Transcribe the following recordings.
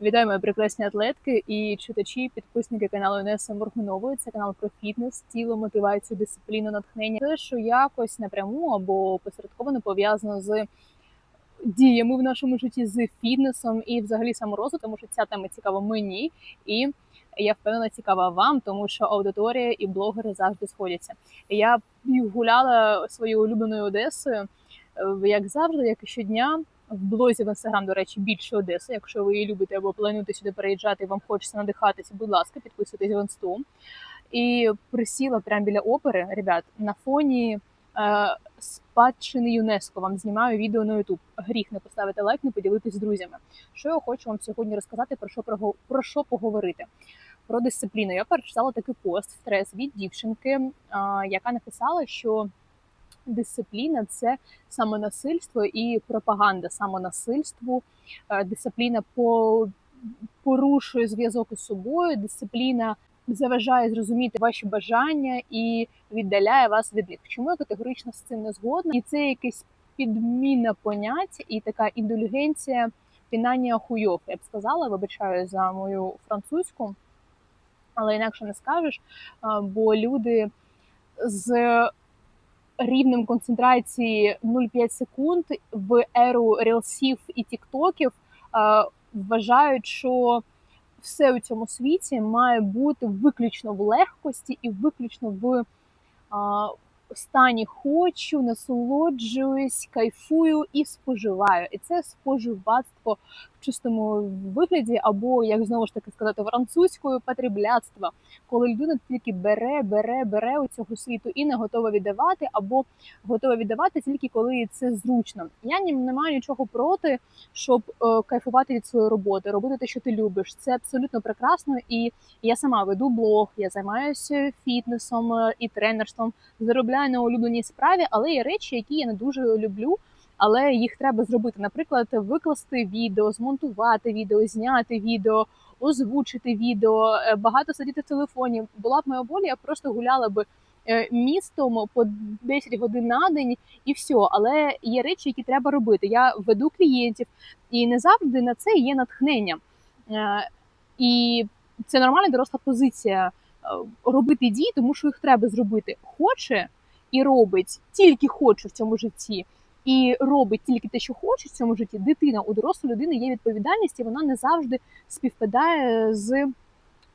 Вітаю, мої прекрасні атлетки і читачі, підписники каналу Інеси Моргунової. Це канал про фітнес, тіло, мотивацію, дисципліну, натхнення. Те, що якось напряму або посередковано пов'язано з діями в нашому житті, з фітнесом і взагалі саморозвитком, тому що ця тема цікава мені, і я впевнена цікава вам, тому що аудиторія і блогери завжди сходяться. Я гуляла своєю улюбленою Одесою, е, як завжди, як і щодня в блозі в інстаграм, до речі, більше Одеси. Якщо ви її любите або плануєте сюди переїжджати, і вам хочеться надихатися, будь ласка, підписуйтесь в інсту. І присіла прямо біля опери, ребят, на фоні е, спадщини ЮНЕСКО. Вам знімаю відео на Ютуб. Гріх не поставити лайк, не поділитись з друзями. Що я хочу вам сьогодні розказати, про що про що поговорити. Про дисципліну. Я перечитала такий пост в трес від дівчинки, е, яка написала, що дисципліна це самонасильство і пропаганда самонасильству. Е, дисципліна по порушує зв'язок із собою. Дисципліна заважає зрозуміти ваші бажання і віддаляє вас від них. Чому я категорично з цим не згодна? І це якась підміна понять і така індульгенція пінання хуйов. Я б сказала, вибачаю за мою французьку, але інакше не скажеш. Бо люди з рівнем концентрації 0,5 секунд в еру рілсів і тіктоків вважають, що все у цьому світі має бути виключно в легкості і виключно в стані хочу, насолоджуюсь, кайфую і споживаю. І це споживацтво в чистому вигляді, або як знову ж таки сказати французькою потребляцтво, коли людина тільки бере, бере, бере у цього світу і не готова віддавати, або готова віддавати тільки коли це зручно. Я не маю нічого проти, щоб е, кайфувати від своєї роботи, робити те, що ти любиш. Це абсолютно прекрасно. І я сама веду блог, я займаюся фітнесом е, і тренерством, заробляю на улюбленій справі, але є речі, які я не дуже люблю але їх треба зробити. Наприклад, викласти відео, змонтувати відео, зняти відео, озвучити відео, е, багато сидіти в телефоні. Була б моя воля, я просто гуляла би. Е, містом по 10 годин на день і все. Але є речі, які треба робити. Я веду клієнтів, і не завжди на це є натхнення. Е, і це нормальна доросла позиція робити дії, тому що їх треба зробити. Хоче і робить, тільки хоче в цьому житті і робить тільки те, що хоче в цьому житті, дитина у дорослої людини є відповідальність, і вона не завжди співпадає з.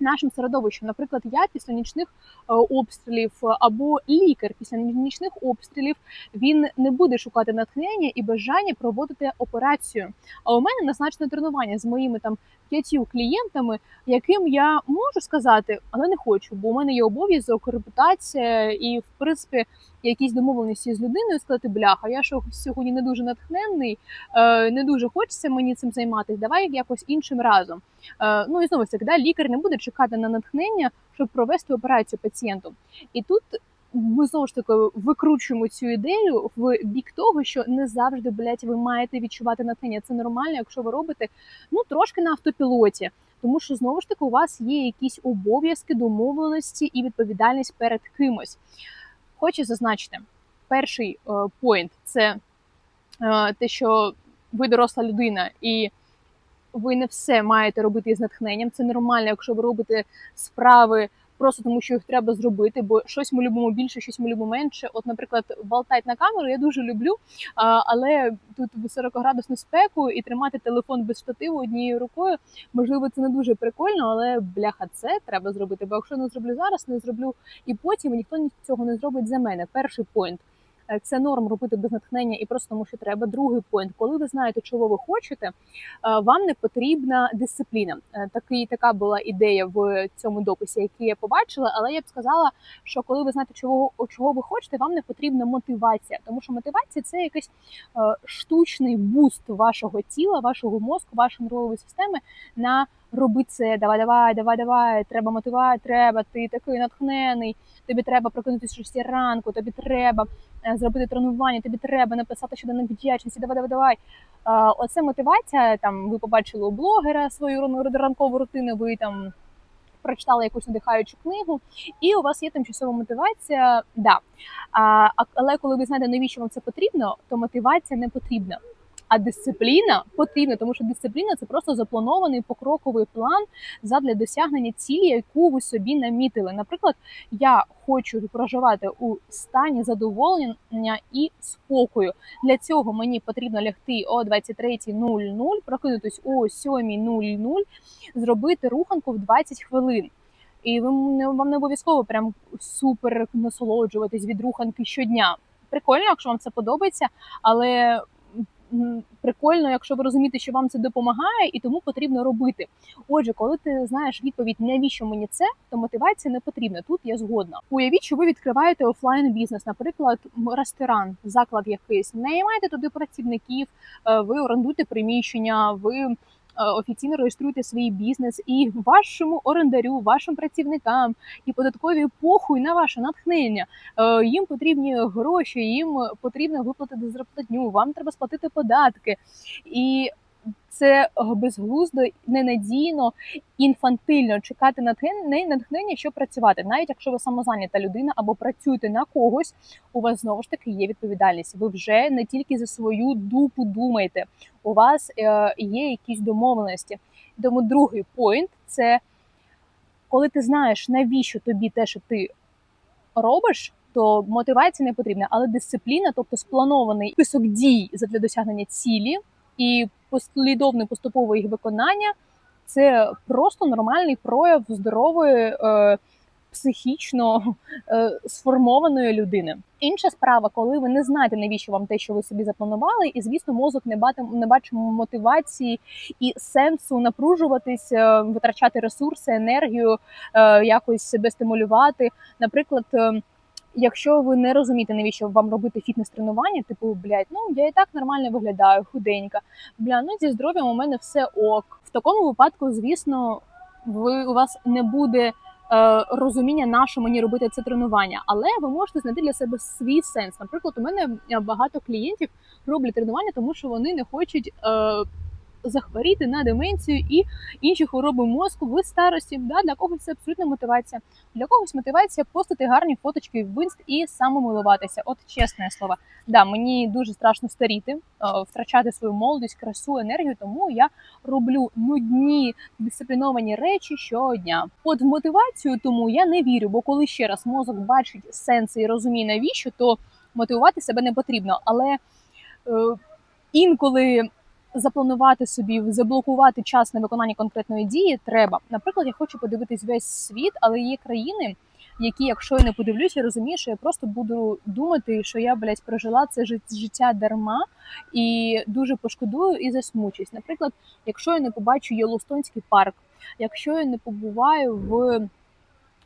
Нашим середовищем, наприклад, я після нічних е, обстрілів або лікар після нічних обстрілів він не буде шукати натхнення і бажання проводити операцію. А у мене назначене тренування з моїми там п'ятью клієнтами, яким я можу сказати, але не хочу, бо у мене є обов'язок, репутація і, в принципі, якісь домовленості з людиною сказати, бляха, я що сьогодні не дуже натхненний, е, не дуже хочеться мені цим займатися. Давай якось іншим разом. Е, ну і знову ж таки, да, лікар не буде чекати на натхнення, щоб провести операцію пацієнту. І тут ми знову ж таки викручуємо цю ідею в бік того, що не завжди блядь, ви маєте відчувати натхнення. Це нормально, якщо ви робите ну трошки на автопілоті, тому що знову ж таки у вас є якісь обов'язки, домовленості і відповідальність перед кимось. Хочу зазначити, перший поінт це е, те, що ви доросла людина і. Ви не все маєте робити з натхненням. Це нормально, якщо ви робите справи просто тому, що їх треба зробити, бо щось ми любимо більше, щось ми любимо менше. От, наприклад, болтать на камеру я дуже люблю, але тут 40-градусну спеку і тримати телефон без штативу однією рукою, можливо, це не дуже прикольно, але бляха, це треба зробити. Бо якщо не зроблю зараз, не зроблю і потім і ніхто цього не зробить за мене. Перший поінт. Е, це норм робити без натхнення і просто тому, що треба. Другий поінт, коли ви знаєте, чого ви хочете, е, вам не потрібна дисципліна. Е, такий така була ідея в цьому дописі, який я побачила. Але я б сказала, що коли ви знаєте, чого чого ви хочете, вам не потрібна мотивація, тому що мотивація це якийсь штучний буст вашого тіла, вашого мозку, вашої нервової системи на роби це, давай, давай, давай, давай, треба мотивувати, треба, ти такий натхнений, тобі треба прокинутися 6 ранку, тобі треба е, зробити тренування, тобі треба написати щоденник вдячності, давай, давай, давай. Оце мотивація. Там ви побачили у блогера свою ранкову рутину, ви там. Прочитали якусь надихаючу книгу, і у вас є тимчасова мотивація. Да. А, Але коли ви знаєте, навіщо вам це потрібно, то мотивація не потрібна. А дисципліна потрібна, тому що дисципліна це просто запланований покроковий план задля досягнення цілі, яку ви собі намітили. Наприклад, я хочу проживати у стані задоволення і спокою. Для цього мені потрібно лягти о 23.00, прокинутись о 7.00, зробити руханку в 20 хвилин. І ви не вам не обов'язково прям супер насолоджуватись від руханки щодня. Прикольно, якщо вам це подобається, але прикольно, якщо ви розумієте, що вам це допомагає, і тому потрібно робити. Отже, коли ти знаєш відповідь, навіщо мені це, то мотивація не потрібна. Тут я згодна. Уявіть, що ви відкриваєте офлайн бізнес, наприклад, ресторан, заклад якийсь, наймаєте туди працівників, е, ви орендуєте приміщення, ви офіційно реєструєте свій бізнес і вашому орендарю, вашим працівникам і податкові похуй на ваше натхнення. Е, Їм потрібні гроші, їм потрібно виплатити зарплатню, вам треба сплатити податки. І це безглуздо, ненадійно, інфантильно чекати натхнення, щоб працювати. Навіть якщо ви самозайнята людина або працюєте на когось, у вас знову ж таки є відповідальність. Ви вже не тільки за свою дупу думаєте, у вас е, є якісь домовленості. Тому другий поінт це коли ти знаєш, навіщо тобі те, що ти робиш. То мотивація не потрібна, але дисципліна, тобто спланований список дій для досягнення цілі, і послідовне поступове їх виконання це просто нормальний прояв здорової, е, психічно е, сформованої людини. Інша справа, коли ви не знаєте, навіщо вам те, що ви собі запланували, і звісно, мозок не бати не бачить мотивації і сенсу напружуватись, е, витрачати ресурси, енергію, е, якось себе стимулювати. Наприклад. Е, Якщо ви не розумієте, навіщо вам робити фітнес-тренування, типу, блядь, ну я і так нормально виглядаю, худенька. Бля, ну зі здоров'ям у мене все ок. В такому випадку, звісно, ви у вас не буде е, розуміння, на що мені робити це тренування, але ви можете знайти для себе свій сенс. Наприклад, у мене багато клієнтів роблять тренування, тому що вони не хочуть. Захворіти на деменцію і інші хвороби мозку в старості. Да, Для когось це абсолютна мотивація. Для когось мотивація постати гарні фоточки в інст і самомилуватися. От чесне слово. Да, мені дуже страшно старіти, втрачати свою молодість, красу, енергію. Тому я роблю нудні дисципліновані речі щодня. От в мотивацію тому я не вірю, бо коли ще раз мозок бачить сенси і розуміє навіщо, то мотивувати себе не потрібно. Але е, інколи запланувати собі, заблокувати час на виконання конкретної дії треба. Наприклад, я хочу подивитись весь світ, але є країни, які, якщо я не подивлюся, я розумію, що я просто буду думати, що я блядь, прожила це життя дарма і дуже пошкодую і засмучусь. Наприклад, якщо я не побачу Єлостонський парк, якщо я не побуваю в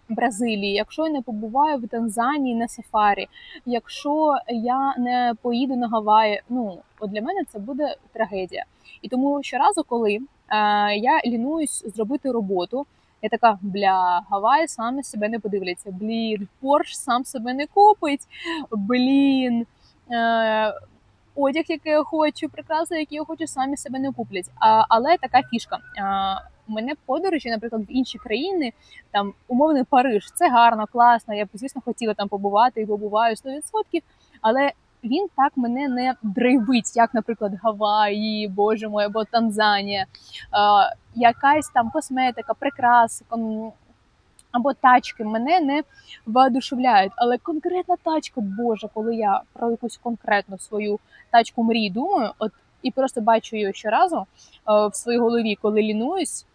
Бразилії, якщо я не побуваю в Танзанії на сафарі, якщо я не поїду на Гаваї, ну от для мене це буде трагедія. І тому щоразу, коли е, я лінуюсь зробити роботу, я така бля, Гаваї саме себе не подивляться. Блін, Порш сам себе не купить. Блін. Е, Одяг, який я хочу, прикраси, які я хочу, самі себе не куплять. А, Але така фішка. А, мене подорожі, наприклад, в інші країни, там умовний Париж, це гарно, класно. Я б, звісно, хотіла там побувати і побуваю 100%, але він так мене не драйвить, як, наприклад, Гаваї, Боже мой, або Танзанія, а, якась там косметика, прикраси, або тачки мене не воодушевляють. Але конкретна тачка, Боже, коли я про якусь конкретну свою тачку мрії думаю, от і просто бачу її щоразу в своїй голові, коли лінуюсь,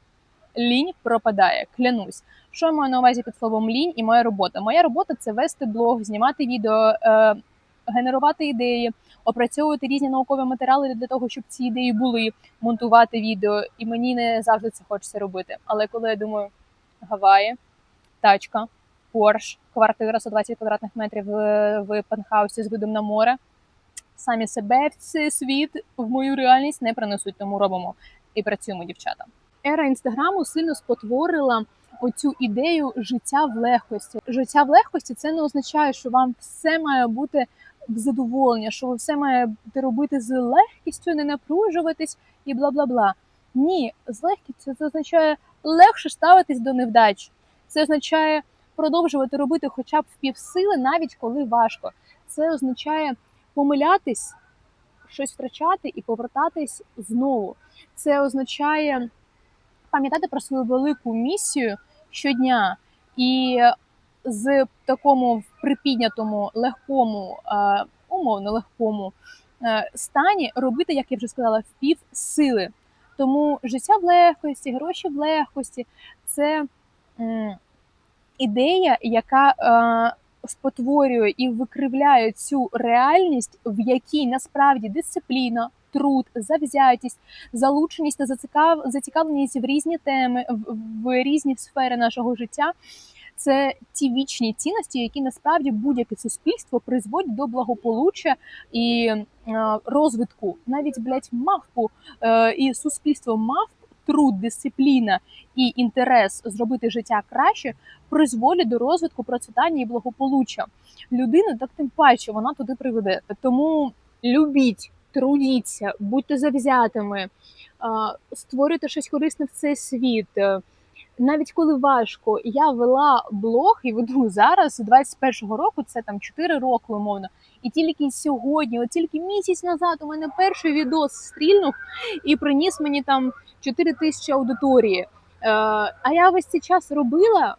лінь пропадає, клянусь. Що я маю на увазі під словом лінь і моя робота? Моя робота це вести блог, знімати відео, е, генерувати ідеї, опрацьовувати різні наукові матеріали для того, щоб ці ідеї були, монтувати відео. І мені не завжди це хочеться робити. Але коли я думаю, Гаваї, тачка, Порш, квартира 120 квадратних метрів в, в пентхаусі з видом на море. Самі себе в цей світ в мою реальність не принесуть, тому робимо і працюємо, дівчата. Ера інстаграму сильно спотворила оцю ідею життя в легкості. Життя в легкості це не означає, що вам все має бути в задоволення, що ви все маєте робити з легкістю, не напружуватись і бла бла бла. Ні, з легкістю це означає легше ставитись до невдач. Це означає продовжувати робити хоча б в півсили, навіть коли важко. Це означає помилятись щось втрачати і повертатись знову. Це означає пам'ятати про свою велику місію щодня і з такому припіднятому, легкому, е, умовно легкому е, стані робити, як я вже сказала, в пів сили. Тому життя в легкості, гроші в легкості це ідея, яка е, спотворює і викривляє цю реальність, в якій насправді дисципліна, труд, завзятість, залученість та зацікав... зацікавленість в різні теми, в, різні сфери нашого життя. Це ті вічні цінності, які насправді будь-яке суспільство призводять до благополуччя і е, розвитку. Навіть блядь, мавпу е, і суспільство мавп, труд, дисципліна і інтерес зробити життя краще призводять до розвитку, процвітання і благополуччя. Людину так тим паче вона туди приведе. Тому любіть, трудіться, будьте завзятими, створюйте щось корисне в цей світ. Е, навіть коли важко, я вела блог і веду зараз з 21-го року, це там 4 роки умовно. І тільки сьогодні, от тільки місяць назад, у мене перший відос стрільнув і приніс мені там 4 тисячі аудиторії. Е, а я весь цей час робила,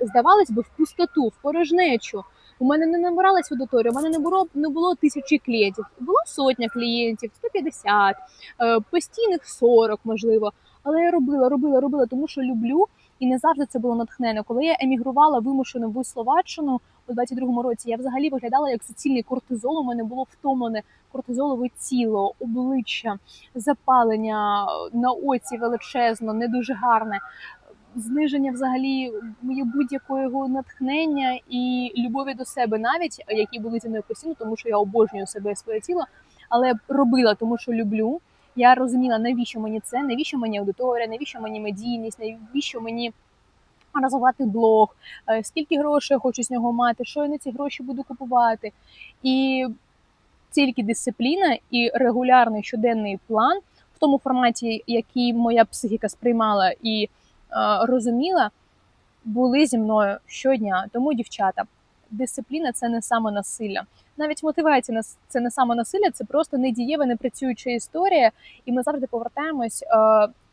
здавалось би, в пустоту, в порожнечу. У мене не набиралась аудиторія, у мене не було не було тисячі клієнтів. Було сотня клієнтів, 150, е, постійних 40, можливо. Але я робила, робила, робила, тому що люблю, і не завжди це було натхнено. Коли я емігрувала вимушено в Словаччину у 22-му році, я взагалі виглядала як суцільний кортизол. У мене було втомлене кортизолове тіло, обличчя, запалення на оці величезно, не дуже гарне. Зниження взагалі будь-якого натхнення і любові до себе, навіть які були зі мною постійно, тому що я обожнюю себе і своє тіло, але робила, тому що люблю. Я розуміла, навіщо мені це, навіщо мені аудиторія, навіщо мені медійність, навіщо мені розвивати блог, е, скільки грошей я хочу з нього мати, що я на ці гроші буду купувати. І тільки дисципліна і регулярний щоденний план в тому форматі, який моя психіка сприймала і розуміла, були зі мною щодня. Тому, дівчата, дисципліна це не самонасилля. Навіть мотивація це не самонасилля, це просто недієва, непрацююча історія, і ми завжди повертаємось е,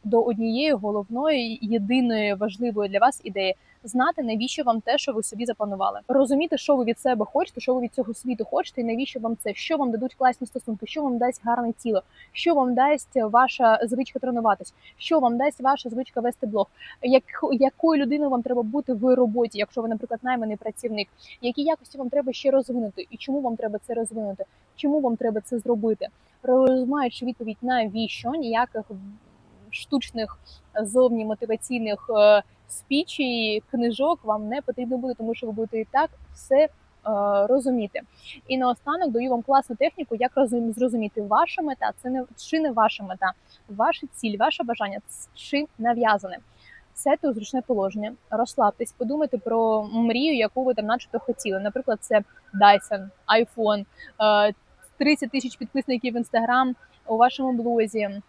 до однієї головної, єдиної важливої для вас ідеї знати, навіщо вам те, що ви собі запланували, розуміти, що ви від себе хочете, що ви від цього світу хочете, і навіщо вам це, що вам дадуть класні стосунки, що вам дасть гарне тіло, що вам дасть ваша звичка тренуватись, що вам дасть ваша звичка вести блог, як якою людиною вам треба бути в роботі, якщо ви, наприклад, найманий працівник, які якості вам треба ще розвинути, і чому вам треба це розвинути, чому вам треба це зробити, розумаючи відповідь навіщо? Ніяких штучних зовні мотиваційних е, спічі, книжок вам не потрібно буде, тому що ви будете і так все е, розуміти. І наостанок даю вам класну техніку, як зрозуміти ваша мета, це не чи не ваша мета, ваша ціль, ваше бажання чи нав'язане. Сядьте у зручне положення, розслабтесь, подумайте про мрію, яку ви там начебто хотіли. Наприклад, це Dyson, iPhone, 30 е, тисяч підписників в Instagram у вашому блозі,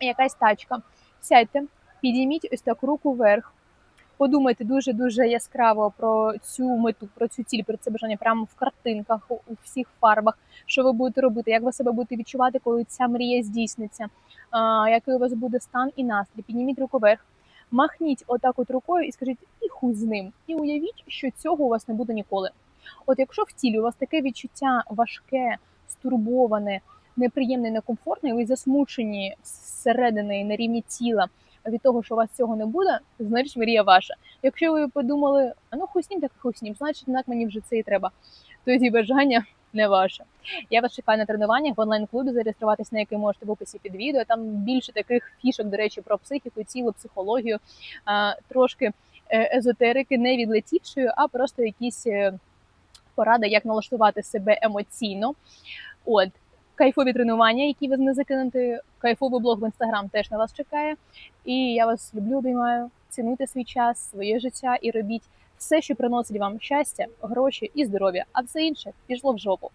якась тачка. Сядьте, підійміть ось так руку вверх, подумайте дуже дуже яскраво про цю мету, про цю ціль, про це бажання прямо в картинках, у всіх фарбах, що ви будете робити, як ви себе будете відчувати, коли ця мрія здійсниться, а, який у вас буде стан і настрій. Підніміть руку вверх, махніть отак от рукою і скажіть, і хуй з ним. І уявіть, що цього у вас не буде ніколи. От якщо в тілі у вас таке відчуття важке, стурбоване, неприємне, некомфортне, ви засмучені зсередини на рівні тіла від того, що у вас цього не буде, значить мрія ваша. Якщо ви подумали, а ну хуснім, так хуснім, значить так мені вже це і треба. Тоді бажання не ваше. Я вас чекаю на тренуваннях в онлайн-клубі, зареєструватись на який можете в описі під відео. Там більше таких фішок, до речі, про психіку, цілу психологію, трошки е, езотерики, не відлетівшою, а просто якісь е, поради, як налаштувати себе емоційно. От кайфові тренування, які ви не закинете. Кайфовий блог в інстаграм теж на вас чекає. І я вас люблю, обіймаю. Цінуйте свій час, своє життя і робіть все, що приносить вам щастя, гроші і здоров'я, а все інше пішло в жопу.